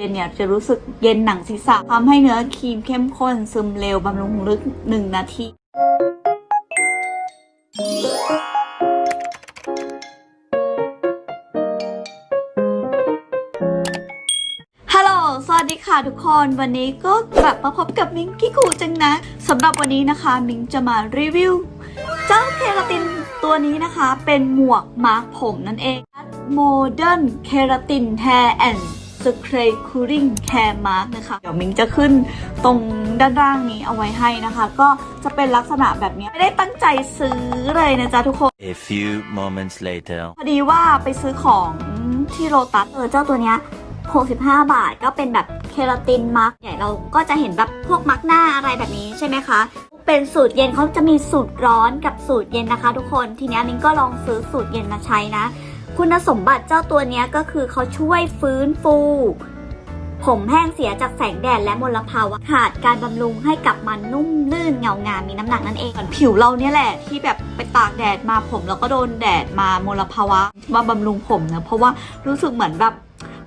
เย็นเนี่ยจะรู้สึกเย็นหนังศีรษะทำให้เนื้อครีมเข้มข้นซึมเร็วบำรุงลึก 1 นาที ฮัลโหล สวัสดีค่ะทุกคน วันนี้ก็กลับมาพบกับมิงกี้คูจังนะสำหรับวันนี้นะคะ มิงจะมารีวิว เจ้าเคราตินตัวนี้นะคะ เป็นหมวกมาร์กผมนั่นเอง Modern Keratin Hair and Spray Cooling Hair Mask นะคะ เดี๋ยวมิงจะขึ้นตรงด้านล่างนี้เอาไว้ให้นะคะ ก็จะเป็นลักษณะแบบนี้ ไม่ได้ตั้งใจซื้อเลยนะจ๊ะทุกคน A few moments later. พอดีว่าไปซื้อของที่โลตัสเออเจ้าตัวเนี้ย65 บาทก็เป็นแบบเคราตินมาร์กใหญ่เราก็จะเห็นแบบพวกมาร์กหน้าอะไรแบบนี้ใช่ไหมคะ เป็นสูตรเย็นเขาจะมีสูตรร้อนกับสูตรเย็นนะคะ ทุกคนทีเนี้ยมินก็ลองซื้อสูตรเย็นมาใช้นะ คุณสมบัติเจ้าตัวนี้ก็คือเขาช่วยฟื้นฟู ผมแห้งเสียจากแสงแดดและมลภาวะขาดการบำรุงให้กลับมันนุ่มลื่นเงางามมีน้ำหนักนั่นเองส่วนผิวเราเนี่ยแหละที่แบบไปตากแดดมาผมแล้วก็โดนแดดมามลภาวะมาบำรุงผมเนะเพราะว่ารู้สึกเหมือนแบบ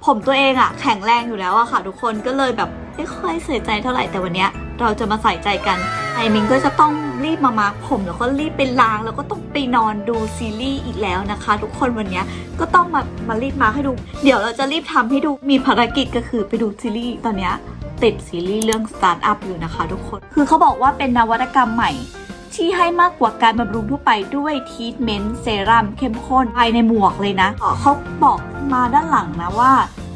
ผมตัวเองอะแข็งแรงอยู่แล้วอะค่ะ ทุกคนก็เลยแบบไม่ค่อยใส่ใจเท่าไหร่แต่วันเนี้ยเราจะมาใส่ใจกัน มิงก็จะต้องรีบมามาร์คผม แล้วก็รีบไปล้าง แล้วก็ต้องไปนอนดูซีรีส์อีกแล้วนะคะ ทุกคนวันนี้ก็ต้องมามารีบมาให้ดู เดี๋ยวเราจะรีบทำให้ดูมีภารกิจก็คือไปดูซีรีส์ตอนนี้ติดซีรีส์เรื่องสตาร์ทอัพอยู่นะคะ ทุกคนคือเขาบอกว่าเป็นนวัตกรรมใหม่ที่ให้มากกว่าการบำรุงทั่วไปด้วยทีทเมนต์เซรั่มเข้มข้นภายในหมวกเลยนะเขาบอกมาด้านหลังนะว่า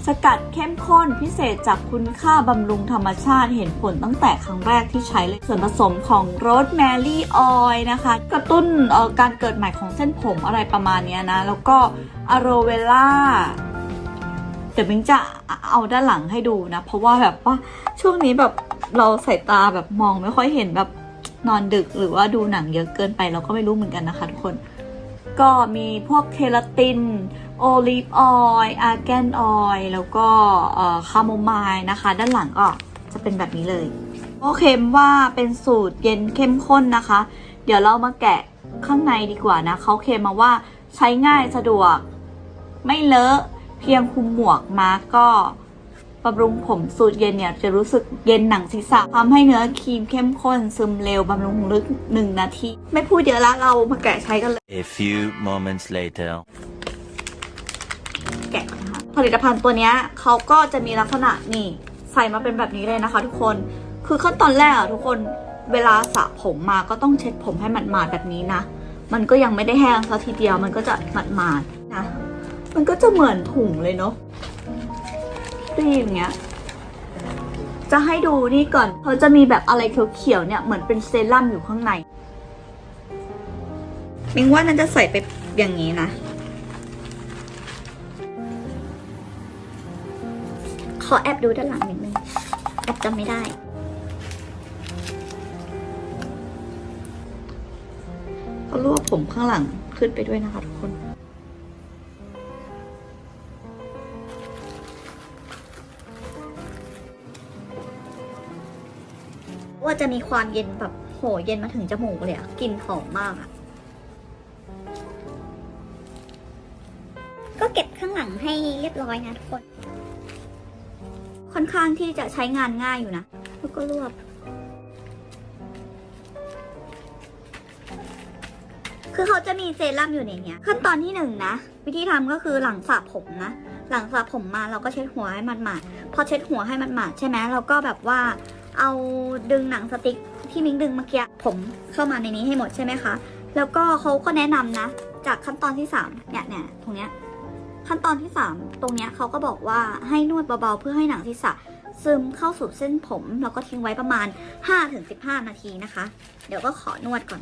สกัดเข้มข้นพิเศษจากคุณค่าบำรุงธรรมชาติเห็นผลตั้งแต่ครั้งแรกที่ใช้เลยส่วนผสมของโรสแมรี่ออยล์นะคะ กระตุ้นออการเกิดใหม่ของเส้นผมอะไรประมาณนี้นะ แล้วก็อะโรเวล่าเดี๋ยวมิงจะเอาด้านหลังให้ดูนะ เพราะว่าแบบว่าช่วงนี้แบบเราสายตาแบบมองไม่ค่อยเห็นแบบนอนดึกหรือว่าดูหนังเยอะเกินไปเราก็ไม่รู้เหมือนกันนะคะทุกคน ก็มีพวกเคราติน โอลิฟออยล์อาร์แกนออยล์แล้วก็คาโมไมล์นะคะ ด้านหลังก็จะเป็นแบบนี้เลยโอเคมว่าเป็นสูตรเย็นเข้มข้นนะคะ เดี๋ยวเรามาแกะข้างในดีกว่านะเขาเคมมาว่าใช้ง่ายสะดวก ไม่เลอะเพียงคุมหมวกมาก็บำรุงผมสูตรเย็นเนี่ยจะรู้สึกเย็นหนังศีรษะทำให้เนื้อครีมเข้มข้น ซึมเร็วบำรุงลึก1นาที ไม่พูดเยอะละเรามาแกะใช้กันเลย A few moments later. แกะนะคะผลิตภัณฑ์ตัวนี้เขาก็จะมีลักษณะนี่ใส่มาเป็นแบบนี้เลยนะคะ ทุกคน คือขั้นตอนแรกอะทุกคนเวลาสระผมมาก็ต้องเช็ดผมให้หมาดๆแบบนี้นะ มันก็ยังไม่ได้แห้งซะทีเดียวมันก็จะหมาดๆนะ มันก็จะเหมือนถุงเลยเนาะรีอย่างเงี้ย จะให้ดูนี่ก่อนเขาจะมีแบบอะไรเขียวๆเนี่ยเหมือนเป็นเซรั่มอยู่ข้างในมิงว่าน่าจะใส่ไปอย่างนี้นะ ขอแอบดูด้านหลังนิดนึงแอบจำไม่ได้ เขารวบผมข้างหลังขึ้นไปด้วยนะคะทุกคนว่าจะมีความเย็นแบบโหเย็นมาถึงจมูกเลยอะกลิ่นหอมมากอะก็เก็บข้างหลังให้เรียบร้อยนะทุกคน ค่อนข้างที่จะใช้งานง่ายอยู่นะ แล้วก็รวบ คือเขาจะมีเซรั่มอยู่ในเนี้ย ขั้นตอนที่หนึ่งนะ วิธีทำก็คือหลังสระผมนะ หลังสระผมมาเราก็เช็ดหัวให้มันหมาดพอเช็ดหัวให้มันหมาดใช่ไหมเราก็แบบว่าเอาดึงหนังสติ๊กที่มิ้งดึงเมื่อกี้ผมเข้ามาในนี้ให้หมดใช่ไหมคะ แล้วก็เขาก็แนะนำนะ จากขั้นตอนที่สามเนี่ยเนี่ยตรงเนี้ย ขั้นตอนที่ 3 ตรงนี้เขาก็บอกว่าให้นวดเบาๆ เพื่อให้หนังศีรษะซึมเข้าสู่เส้นผม แล้วก็ทิ้งไว้ประมาณ 5-15 นาทีนะคะ เดี๋ยวก็ขอนวดก่อน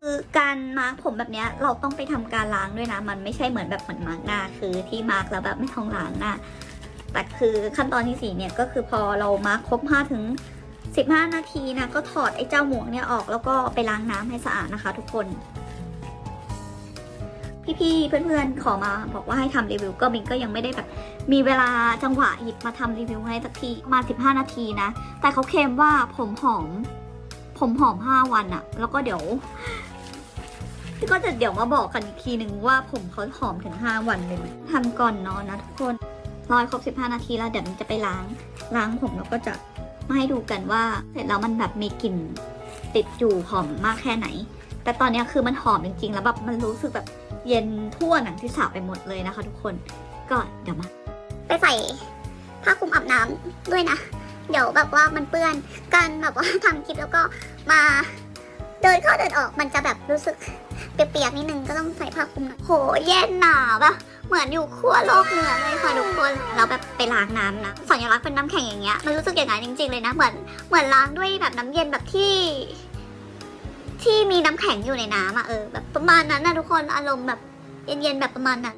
คือการมาร์คผมแบบนี้เราต้องไปทำการล้างด้วยนะ มันไม่ใช่เหมือนแบบเหมือนมาร์กหน้า คือที่มาร์กแล้วแบบไม่ต้องล้างหน้า แต่คือขั้นตอนที่ 4 เนี่ยก็คือพอเรามาร์คครบ5ถึง15 นาทีนะก็ถอดไอ้เจ้าหมวกเนี่ยออกแล้วก็ไปล้างน้ำให้สะอาดนะคะ ทุกคน พี่ๆ เพื่อนๆ ขอมาบอกว่าให้ทำรีวิว ก็มินก็ยังไม่ได้แบบมีเวลาจังหวะหยิบมาทำรีวิวให้สักทีมา 15 นาทีนะ แต่เขาเคลมว่าผมหอม ผมหอม 5 วันอะแล้วก็เดี๋ยวก็จะเดี๋ยวมาบอกกันอีกทีหนึ่งว่าผมเขาหอมถึง 5 วันเลยไหมทำก่อนนอนนะทุกคนรอยครบ 15 นาทีแล้วเดี๋ยวมันจะไปล้าง ล้างผมแล้วก็จะมาให้ดูกันว่า เสร็จแล้วมันแบบมีกลิ่นติดอยู่หอมมากแค่ไหน แต่ตอนนี้คือมันหอมจริงๆ แล้วแบบมันรู้สึกแบบเย็นทั่วหนังที่สาไปหมดเลยนะคะทุกคน ก็เดี๋ยวมา ไปใส่ผ้าคลุมอาบน้ำด้วยนะ เดี๋ยวแบบว่ามันเปื้อนการแบบว่าทำคลิปแล้วก็มาเดินเข้าเดินออกมันจะแบบรู้สึกเปียกๆนิดนึงก็ต้องใส่ผ้าคลุมหน่อยโหเย็นหนาวปะเหมือนอยู่ขั้วโลกเหนือเลยค่ะทุกคนเราแบบไปล้างน้ำนะสัญลักษณ์เป็นน้ำแข็งอย่างเงี้ยมันรู้สึกอย่างนั้นจริงๆเลยนะเหมือนเหมือนล้างด้วยแบบน้ำเย็นแบบที่ ที่มีน้ำแข็งอยู่ในน้ำอะเออแบบประมาณนั้นนะทุกคนอารมณ์แบบเย็นๆแบบประมาณนั้น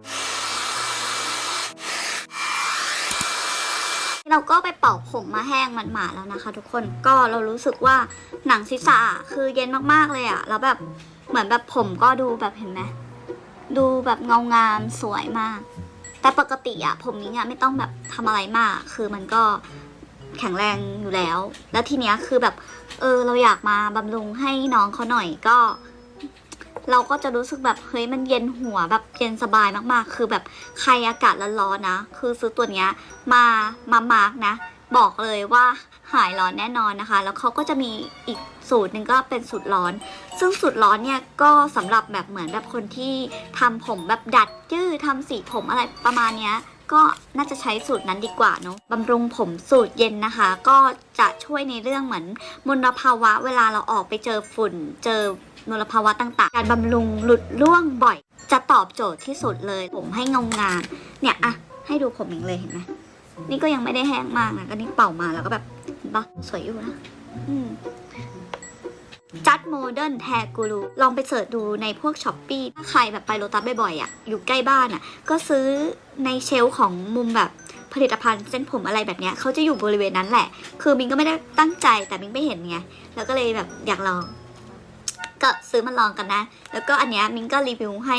เราก็ไปเป่าผมมาแห้งมันหมาๆแล้วนะคะ ทุกคนก็เรารู้สึกว่าหนังศีรษะคือเย็นมากๆเลยอะแล้วแบบเหมือนแบบผมก็ดูแบบเห็นไหมดูแบบเงางามสวยมาก แต่ปกติอะผมนี้อะไม่ต้องแบบทำอะไรมาก คือมันก็ แข็งแรงอยู่แล้ว แล้วทีเนี้ยคือแบบเออเราอยากมาบำรุงให้น้องเขาหน่อยก็ เราก็จะรู้สึกแบบเฮ้ยมันเย็นหัวแบบเย็นสบายมากๆ คือแบบใครอากาศร้อนๆนะ คือซื้อตัวเนี้ยมามามาร์กนะ บอกเลยว่าหายร้อนแน่นอนนะคะ แล้วเขาก็จะมีอีกสูตรหนึ่งก็เป็นสูตรร้อน ซึ่งสูตรร้อนเนี่ยก็สำหรับแบบเหมือนแบบคนที่ทำผมแบบดัดยืดทำสีผมอะไรประมาณเนี้ย ก็น่าจะใช้สูตรนั้นดีกว่าเนาะบำรุงผมสูตรเย็นนะคะ ก็จะช่วยในเรื่องเหมือนมลภาวะ เวลาเราออกไปเจอฝุ่น เจอมลภาวะต่างๆ การบำรุงหลุดร่วงบ่อย จะตอบโจทย์ที่สุดเลย ผมให้เงางามเนี่ยอะให้ดูผมอย่างเลยเห็นไหมนี่ก็ยังไม่ได้แห้งมากนะก็นี่เป่ามาแล้วก็แบบเห็นปะสวยอยู่นะอืม จัดโมเดิร์นแทกูรูลองไปเสิร์ชดูในพวกช้อปปีถ้าใครแบบไปโลตัสบ่อยๆอะอยู่ใกล้บ้านอะ ก็ซื้อในเชลของมุมแบบผลิตภัณฑ์เส้นผมอะไรแบบเนี้ยเขาจะอยู่บริเวณนั้นแหละ คือมิงก็ไม่ได้ตั้งใจแต่มิงไม่เห็นไงแล้วก็เลยแบบอยากลอง ก็ซื้อมาลองกันนะ แล้วก็อันเนี้ยมิงก็รีวิวให้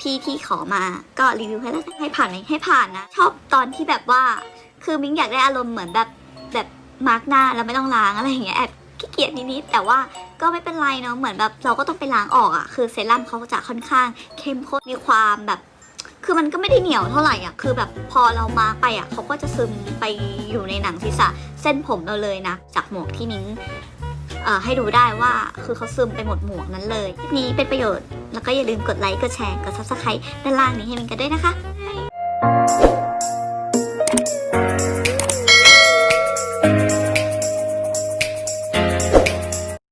พี่ที่ขอมาก็รีวิวให้แล้วให้ผ่านไหมให้ผ่านนะ ชอบตอนที่แบบว่า คือมิงอยากได้อารมณ์เหมือนแบบแบบมาร์กหน้าแล้วไม่ต้องล้างอะไรอย่างเงี้ยแอบขี้เกียจนิดๆแต่ว่า ก็ไม่เป็นไรเนาะเหมือนแบบเราก็ต้องไปล้างออกอะ่ะคือเซรั่มเขาจะค่อนข้างเข้มข้นมีความแบบคือมันก็ไม่ได้เหนียวเท่าไหร่อะ คือแบบพอเรามาไปอะเขาก็จะซึมไปอยู่ในหนังศีรษะเส้นผมเราเลยนะ จากหมวกที่นิ้งเอ่อให้ดูได้ว่าคือเขาซึมไปหมดหมวกนั้นเลยคลิปนี้เป็นประโยชน์ แล้วก็อย่าลืมกดไลค์ กดแชร์ กด subscribe ด้านล่างนี้ให้มินกันด้วยนะคะ